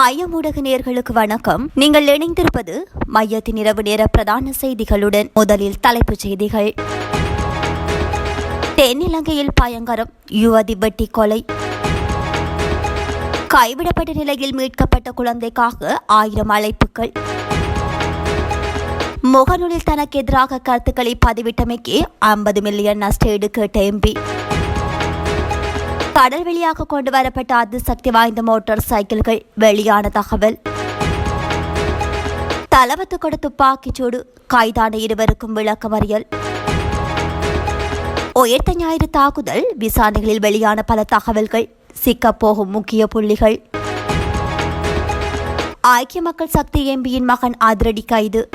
மைய ஊடக நேர்களுக்கு வணக்கம். நீங்கள் இணைந்திருப்பது மையத்தின் இரவு நேர பிரதான செய்திகளுடன் முதலில் தலைப்புச் செய்திகள். தென்னிலங்கையில் பயங்கரம் யுவதி வெட்டி கொலை. கைவிடப்பட்ட நிலையில் மீட்கப்பட்ட குழந்தைக்காக ஆயிரம் அழைப்புகள். முகநூலில் தனக்கு எதிராக கருத்துக்களை பதிவிட்டமைக்கு ஐம்பது மில்லியன் நஷ்டஈடு கேட்ட எம்பி. கடல் வெளியாக கொண்டு வரப்பட்ட அதிசக்தி வாய்ந்த மோட்டார் சைக்கிள்கள் வெளியான தகவல். தளவத்துக்கொடு துப்பாக்கிச்சூடு கைதான இருவருக்கும் விளக்கமறியல் உயர்த்த ஞாயிறு தாக்குதல் விசாரணைகளில் வெளியான பல தகவல்கள் சிக்கப்போகும் முக்கிய புள்ளிகள். ஐக்கிய மக்கள் சக்தி எம்பியின் மகன் அதிரடி கைது.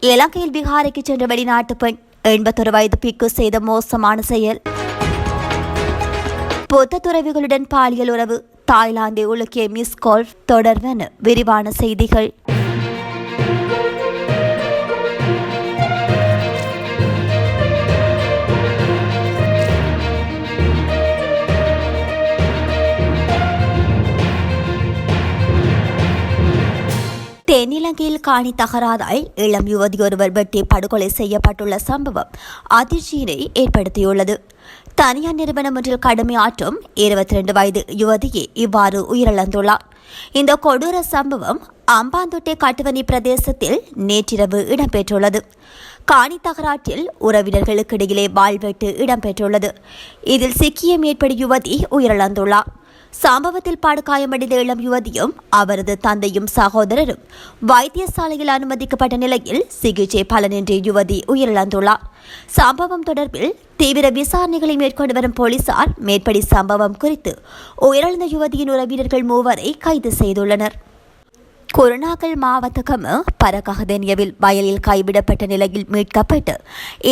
இலங்கையில் பீகாருக்கு சென்ற வெளிநாட்டு பெண் எண்பத்தொரு வயது பிக்கு செய்த மோசமான செயல். புத்த துறவிகளுடன் பாலியல் உறவு. தாய்லாந்தை உலுக்கிய மிஸ் கோல்ஃப் தொடர்வன விரிவான செய்திகள். தென்னிலங்கையில் காணி தகராதால் இளம் யுவதியொருவர் வெட்டி படுகொலை செய்யப்பட்டுள்ள சம்பவம் அதிர்ச்சியினை ஏற்படுத்தியுள்ளது. தனியார் நிறுவனம் ஒன்றில் கடுமையாற்றும் இருபத்தி ரெண்டு வயது யுவதியே இவ்வாறு உயிரிழந்துள்ளார். இந்த கொடூர சம்பவம் அம்பாந்தோட்டை காட்டுவனி பிரதேசத்தில் நேற்றிரவு இடம்பெற்றுள்ளது. காணி தகராற்றில் உறவினர்களுக்கிடையிலே வாழ்வெட்டு இடம்பெற்றுள்ளது. இதில் சிக்கிய மேற்படி யுவதி உயிரிழந்துள்ளார். சம்பவத்தில் படுகாயமடைந்த இளம் யுவதியும் அவரது தந்தையும் சகோதரரும் வைத்தியசாலையில் அனுமதிக்கப்பட்ட நிலையில் சிகிச்சை பலனின்றி யுவதி உயிரிழந்துள்ளார். சம்பவம் தொடர்பில் தீவிர விசாரணைகளை மேற்கொண்டு வரும் போலீசார் மேற்படி சம்பவம் குறித்து உயிரிழந்த யுவதியின் உறவினர்கள் மூவரை கைது செய்துள்ளனர். கொரோனாக்கள் மாவட்டகம் பரகஹதனியவில் வயலில் கைவிடப்பட்ட நிலையில் மீட்கப்பட்டு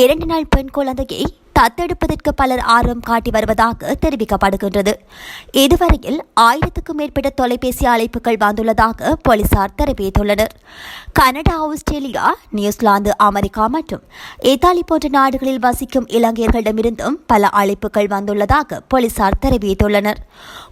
இரண்டு நாள் பெண் குழந்தையை தத்தெடுப்பதற்கு பலர் ஆர்வம் காட்டி வருவதாக தெரிவிக்கப்படுகின்றது. இதுவரையில் ஆயிரத்துக்கும் மேற்பட்ட தொலைபேசி அழைப்புகள் வந்துள்ளதாக போலீசார் தெரிவித்துள்ளனர். Canada Australia New Zealand America மற்றும் இத்தாலி போன்ற நாடுகளில் வசிக்கும் இலங்கையர்களிடமிருந்தும் பல அழைப்புகள் வந்துள்ளதாக போலீசார் தெரிவித்துள்ளனர்.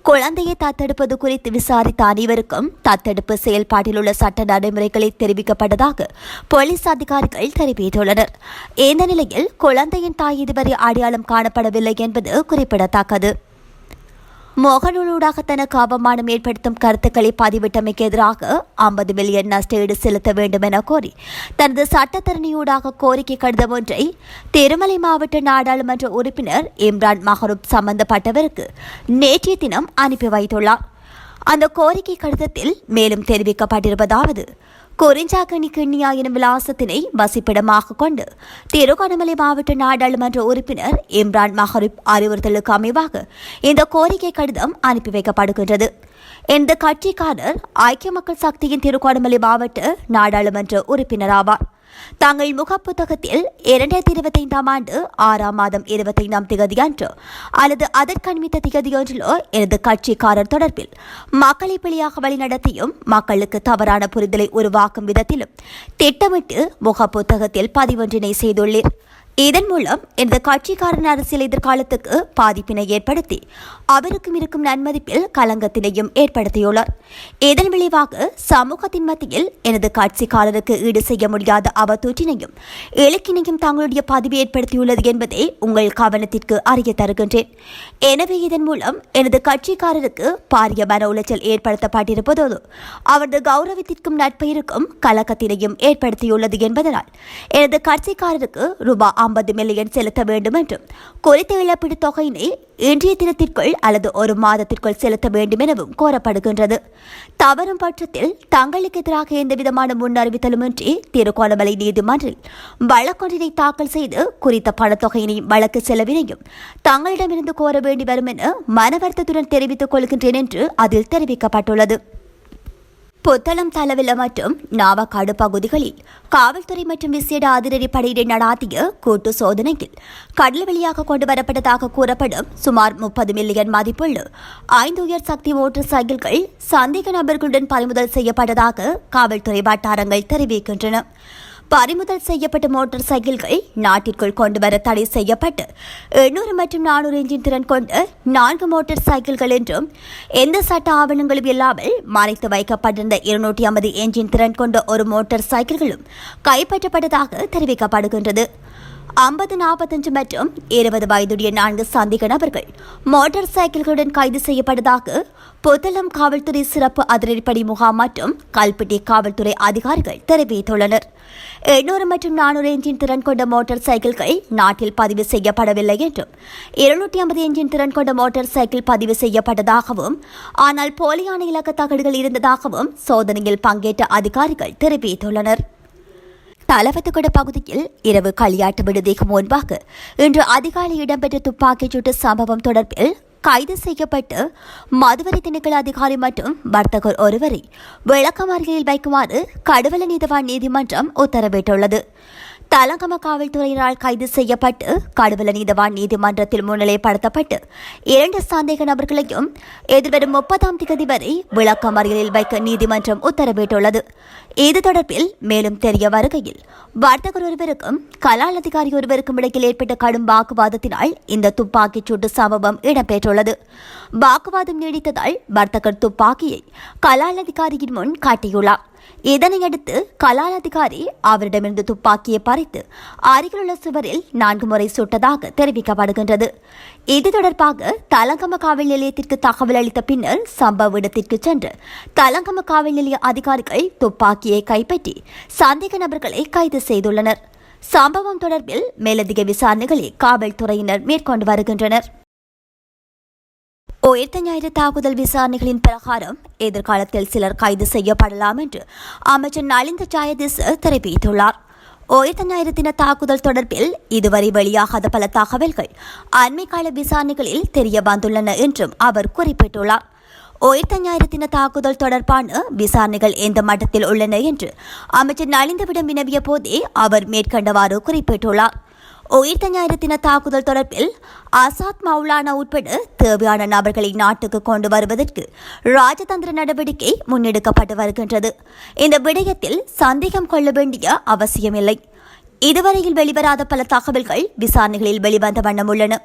குழந்தையை தத்தெடுப்பது குறித்து விசாரித்த அனைவருக்கும் தத்தெடுப்பு செயல்பாட்டில் உள்ள சட்ட நடைமுறைகளை தெரிவிக்கப்பட்டதாக போலீஸ் அதிகாரிகள் தெரிவித்துள்ளனர். இந்த நிலையில் குழந்தையின் தாய் இதுவரை அடையாளம் காணப்படவில்லை என்பது குறிப்பிடத்தக்கது. முகநூலூடாக தனக்கு அவமானம் ஏற்படுத்தும் கருத்துக்களை பதிவிட்டமைக்கு எதிராக ஐம்பது மில்லியன் நஷ்டஈடு செலுத்த வேண்டும் என கோரி தனது சட்டத்தரணியூடாக கோரிக்கை கடிதம் ஒன்றை திருமலை மாவட்ட நாடாளுமன்ற உறுப்பினர் இம்ரான் மஹரூப் சம்பந்தப்பட்டவருக்கு நேற்றைய தினம் அனுப்பி வைத்துள்ளார். அந்த கோரிக்கை கடிதத்தில் மேலும் தெரிவிக்கப்பட்டிருப்பதாவது குறிஞ்சாக்கணி கிண்ணியா எனும் விலாசத்தினை வசிப்பிடமாக கொண்டு திருகோணமலை மாவட்ட நாடாளுமன்ற உறுப்பினர் இம்ரான் மஹரிப் அறிவுறுத்தலுக்கு அமைவாக இந்த கோரிக்கை கடிதம் அனுப்பி வைக்கப்படுகின்றது. இந்த கட்சிக்காரர் ஐக்கிய மக்கள் சக்தியின் திருகோணமலை மாவட்ட நாடாளுமன்ற உறுப்பினர் ஆவார் தங்கள் முகப்புத்தகத்தில் இரண்டாயிரத்தி இருபத்தைந்தாம் ஆண்டு ஆறாம் மாதம் இருபத்தைந்தாம் திகதியன்று அல்லது அதற்கண்மித்த திகதியொன்றிலோ எனது கட்சிக்காரர் தொடர்பில் மக்களை பிழையாக வழிநடத்தியும் மக்களுக்கு தவறான புரிதலை உருவாக்கும் விதத்திலும் திட்டமிட்டு முகப்புத்தகத்தில் பதிவொன்றினை செய்துள்ளீர் இதன் மூலம் எனது கட்சிக்காரன் அரசியல் எதிர்காலத்துக்கு பாதிப்பினை ஏற்படுத்தி அவருக்கும் இருக்கும் நன்மதிப்பில் களங்கத்தினையும் ஏற்படுத்தியுள்ளார். இதன் விளைவாக சமூகத்தின் மத்தியில் எனது கட்சிக்காரருக்கு ஈடு செய்ய முடியாத அவதூற்றினையும் இலக்கினையும் தங்களுடைய பதிவு ஏற்படுத்தியுள்ளது என்பதை உங்கள் கவனத்திற்கு அறிய தருகின்றேன். எனவே இதன் மூலம் எனது கட்சிக்காரருக்கு பாரிய மன உளைச்சல் ஏற்படுத்தப்பட்டிருப்பதோடு அவரது கௌரவத்திற்கும் நட்பெயருக்கும் கலக்கத்தினையும் ஏற்படுத்தியுள்ளது என்பதனால் எனது கட்சிக்காரருக்கு ரூபாய் ஐம்பது மில்லியன் செலுத்த வேண்டும் என்றும் குறித்த இழப்பீடு தொகையினை இன்றைய தினத்திற்குள் அல்லது ஒரு மாதத்திற்குள் செலுத்த வேண்டும் எனவும் கோரப்படுகின்றது. தவறும் பட்சத்தில் தங்களுக்கு எதிராக எந்தவிதமான முன் அறிவித்தலுமின்றி திருகோணமலை நீதிமன்றில் வழக்கொன்றினை தாக்கல் செய்து குறித்த பணத்தொகையினை வழக்கு செலவினையும் தங்களிடமிருந்து கோர வேண்டி வரும் என மனவருத்தத்துடன் தெரிவித்துக் கொள்கின்றேன் என்று அதில் தெரிவிக்கப்பட்டுள்ளது. புத்தளம் தலவில மற்றும் நாவக்காடு பகுதிகளில் காவல்துறை மற்றும் விசேட அதிரடி படையினர் நடாத்திய கூட்டு சோதனையில் கடல் வெளியாக கொண்டு வரப்பட்டதாக கூறப்படும் சுமார் முப்பது மில்லியன் மதிப்புள்ள ஐந்து உயர் சக்தி மோட்டார் சைக்கிள்கள் சந்தேக நபர்களுடன் பறிமுதல் செய்யப்பட்டதாக காவல்துறை வட்டாரங்கள் தெரிவிக்கின்றன. பறிமுதல் செய்யப்பட்ட மோட்டார் சைக்கிள்கள் நாட்டிற்குள் கொண்டுவர தடை செய்யப்பட்டு எண்ணூறு மற்றும் நானூறு இன்ஜின் திறன் கொண்ட நான்கு மோட்டார் சைக்கிள்கள் என்றும் எந்த சட்ட ஆவணங்களும் இல்லாமல் மறைத்து வைக்கப்பட்டிருந்த இருநூற்றி ஐம்பது என்ஜின் திறன் கொண்ட ஒரு மோட்டார் சைக்கிள்களும் கைப்பற்றப்பட்டதாக தெரிவிக்கப்படுகின்றது. ஐம்பது நாற்பத்தஞ்சு மற்றும் இருபது வயதுடைய நான்கு சந்தேக நபர்கள் மோட்டார் சைக்கிள்களுடன் கைது செய்யப்பட்டதாக புத்தளம் காவல்துறை சிறப்பு அதிரடிப்படை முகாம் மற்றும் கல்பட்டி காவல்துறை அதிகாரிகள் தெரிவித்துள்ளனர். எண்ணூறு மற்றும் நானூறு என்ஜின் திறன் கொண்ட மோட்டார் சைக்கிள்கள் நாட்டில் பதிவு செய்யப்படவில்லை என்றும் இருநூற்றி ஐம்பது என்ஜின் திறன் கொண்ட மோட்டார் சைக்கிள் பதிவு செய்யப்பட்டதாகவும் ஆனால் போலியான இலக்க தகடுகள் இருந்ததாகவும் சோதனையில் பங்கேற்ற அதிகாரிகள் தெரிவித்துள்ளனர். தலவத்துக்கட பகுதியில் இரவு களியாட்டு விடுதிக்கு முன்பாக இன்று அதிகாலை இடம்பெற்ற துப்பாக்கிச் சூட்டு சம்பவம் தொடர்பில் கைது செய்யப்பட்டு மதுவரி திணைக்கள அதிகாரி மற்றும் வர்த்தகர் ஒருவரை விளக்கமறியலில் வைக்குமாறு கடுவல நீதவான் நீதிமன்றம் உத்தரவிட்டுள்ளது. தலங்கம காவல்துறையினரால் கைது செய்யப்பட்டு கடுவல நீதவான் நீதிமன்றத்தில் முன்னிலைப்படுத்தப்பட்டு இரண்டு சந்தேக நபர்களையும் எதிர்வரும் முப்பதாம் தேதி வரை விளக்கமறியலில் வைக்க நீதிமன்றம் உத்தரவிட்டுள்ளது. இது தொடர்பில் மேலும் தெரிய வருகையில் வர்த்தகர் ஒருவருக்கும் கலால் அதிகாரி ஒருவருக்கும் இடையில் ஏற்பட்ட கடும் வாக்குவாதத்தினால் இந்த துப்பாக்கிச் சூட்டு சம்பவம் இடம்பெற்றுள்ளது. வாக்குவாதம் நீடித்ததால் வர்த்தகர் துப்பாக்கியை கலால் அதிகாரியின் முன் காட்டியுள்ளார். இதனையடுத்து கலால் அதிகாரி அவரிடமிருந்து துப்பாக்கியை பறித்து அருகிலுள்ள சுவரில் நான்கு முறை சுட்டதாக தெரிவிக்கப்படுகின்றது. இது தொடர்பாக தலங்கம காவல் நிலையத்திற்கு தகவல் அளித்த பின்னர் சம்பவ இடத்திற்கு சென்று தலங்கம காவல் நிலைய அதிகாரிகள் துப்பாக்கியை கைப்பற்றி சந்தேக நபர்களை கைது செய்துள்ளனர். சம்பவம் தொடர்பில் மேலதிக விசாரணைகளை காவல்துறையினர் மேற்கொண்டு வருகின்றனர். உயிர்த்த ஞாயிறு தாக்குதல் விசாரணைகளின் பிரகாரம் எதிர்காலத்தில் சிலர் கைது செய்யப்படலாம் என்று அமைச்சர் நலிந்த ஜாயதிஸ் தெரிவித்துள்ளார். உயிர்த்த ஞாயிறு தின தாக்குதல் தொடர்பில் இதுவரை வெளியாகாத பல தகவல்கள் அண்மை கால விசாரணைகளில் தெரிய வந்துள்ளன என்றும் அவர் குறிப்பிட்டுள்ளார். உயிர்த்த ஞாயிறு தின தாக்குதல் தொடர்பான விசாரணைகள் எந்த மட்டத்தில் உள்ளன என்று அமைச்சர் நலிந்தவிடம் வினவிய போதே அவர் மேற்கண்டவாறு குறிப்பிட்டுள்ளார். உயிர்த்த ஞாயிறு தின தாக்குதல் தொடர்பில் ஆசாத் மௌலானா உட்பட தேவையான நபர்களை நாட்டுக்கு கொண்டு வருவதற்கு ராஜதந்திர நடவடிக்கை முன்னெடுக்கப்பட்டு வருகின்றது. இந்த விடயத்தில் சந்தேகம் கொள்ள வேண்டிய அவசியமில்லை. இதுவரையில் வெளிவராத பல தகவல்கள் விசாரணைகளில் வெளிவந்த வண்ணம் உள்ளன.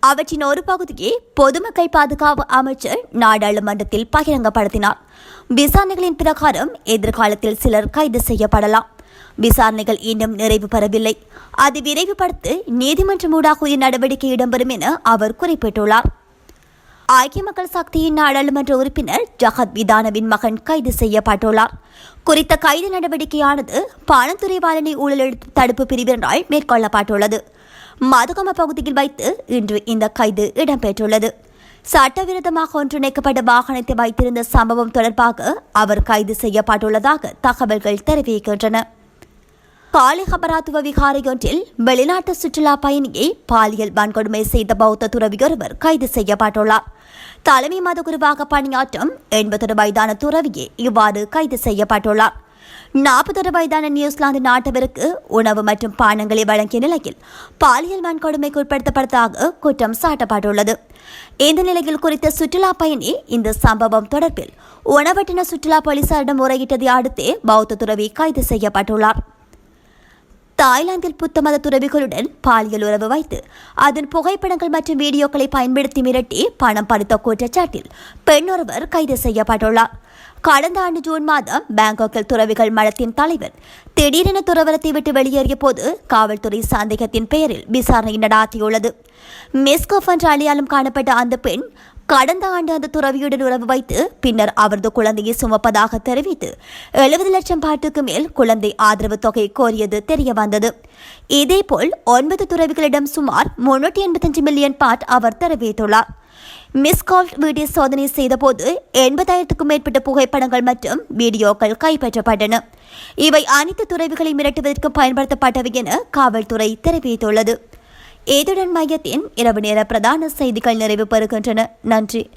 அவற்றின் ஒரு பகுதியை பொதுமக்கள் பாதுகாப்பு அமைச்சர் நாடாளுமன்றத்தில் பகிரங்கப்படுத்தினார். விசாரணைகளின் பிரகாரம் எதிர்காலத்தில் சிலர் கைது செய்யப்படலாம். விசாரணைகள் இன்னும் நிறைவு பெறவில்லை. அது விரைவுபடுத்த நீதிமன்றம் ஊடாக நடவடிக்கை இடம்பெறும் என அவர் குறிப்பிட்டுள்ளார். ஐக்கிய மக்கள் சக்தியின் நாடாளுமன்ற உறுப்பினர் ஜகத் விதானவின் மகன் கைது செய்யப்பட்டுள்ளார். குறித்த கைது நடவடிக்கையானது பானத்துறை வாழனை ஊழல் தடுப்பு பிரிவினரால் மேற்கொள்ளப்பட்டுள்ளது. மதுகம பகுதியில் வைத்து இன்று இந்த கைது இடம்பெற்றுள்ளது. சட்டவிரோதமாக ஒன்றிணைக்கப்பட்ட வாகனத்தை வைத்திருந்த சம்பவம் தொடர்பாக அவர் கைது செய்யப்பட்டுள்ளதாக தகவல்கள் தெரிவிக்கின்றன. காளிகபராத்துவ விகாரையொன்றில் வெளிநாட்டு சுற்றுலா பயணியை பாலியல் வன்கொடுமை செய்த பௌத்த துறவியொருவர் கைது செய்யப்பட்டுள்ளார். தலைமை மதகுருவாக பணியாற்றும் எண்பத்தொரு வயதான துறவியே இவ்வாறு கைது செய்யப்பட்டுள்ளார். நாற்பத்தொரு வயதான நியூசிலாந்து நாட்டவருக்கு உணவு மற்றும் பானங்களை வழங்கிய நிலையில் பாலியல் வன்கொடுமைக்கு உட்படுத்தப்பட்டதாக குற்றம் சாட்டப்பட்டுள்ளது. இந்த நிலையில் குறித்த சுற்றுலா பயணி இந்த சம்பவம் தொடர்பில் உணவட்டின சுற்றுலா போலீசாரிடம் முறையிட்டதை அடுத்தே பௌத்த துறவி கைது செய்யப்பட்டுள்ளார். தாய்லாந்தில் புத்த மத துறவிகளுடன் பாலியல் உறவு வைத்து அதன் புகைப்படங்கள் மற்றும் வீடியோக்களை பயன்படுத்தி மிரட்டி பணம் படுத்த குற்றச்சாட்டில் பெண் ஒருவர் கைது செய்யப்பட்டுள்ளார். கடந்த ஆண்டு ஜூன் மாதம் பாங்காக்கில் துறவிகள் மடத்தின் தலைவர் திடீரென துறவரத்தை விட்டு வெளியேறிய போது காவல்துறை சந்தேகத்தின் பெயரில் விசாரணை நடாத்தியுள்ளது. மிஸ்கோஃப் என்ற அடையாளம் காணப்பட்ட அந்த பெண் கடந்த ஆண்டு அந்த துறவியுடன் உறவு வைத்து பின்னர் அவரது குழந்தையை சுமப்பதாக தெரிவித்து எழுபது லட்சம் பாட்டுக்கு மேல் குழந்தை ஆதரவு தொகை கோரியது தெரிய வந்தது இதேபோல் ஒன்பது துறவிகளிடம் சுமார் முன்னூற்றி எண்பத்தஞ்சு மில்லியன் பாட் அவர் தெரிவித்துள்ளார். மிஸ்கால்ட் வீடியோ சோதனை செய்தபோது எண்பதாயிரத்துக்கும் மேற்பட்ட புகைப்படங்கள் மற்றும் வீடியோக்கள் கைப்பற்றப்பட்டன. இவை அனைத்து துறவிகளை மிரட்டுவதற்கு பயன்படுத்தப்பட்டவை என காவல்துறை தெரிவித்துள்ளது. ஏதுடன் மையத்தின் இரவு நேர பிரதான செய்திகள் நிறைவு பெறுகின்றன. நன்றி.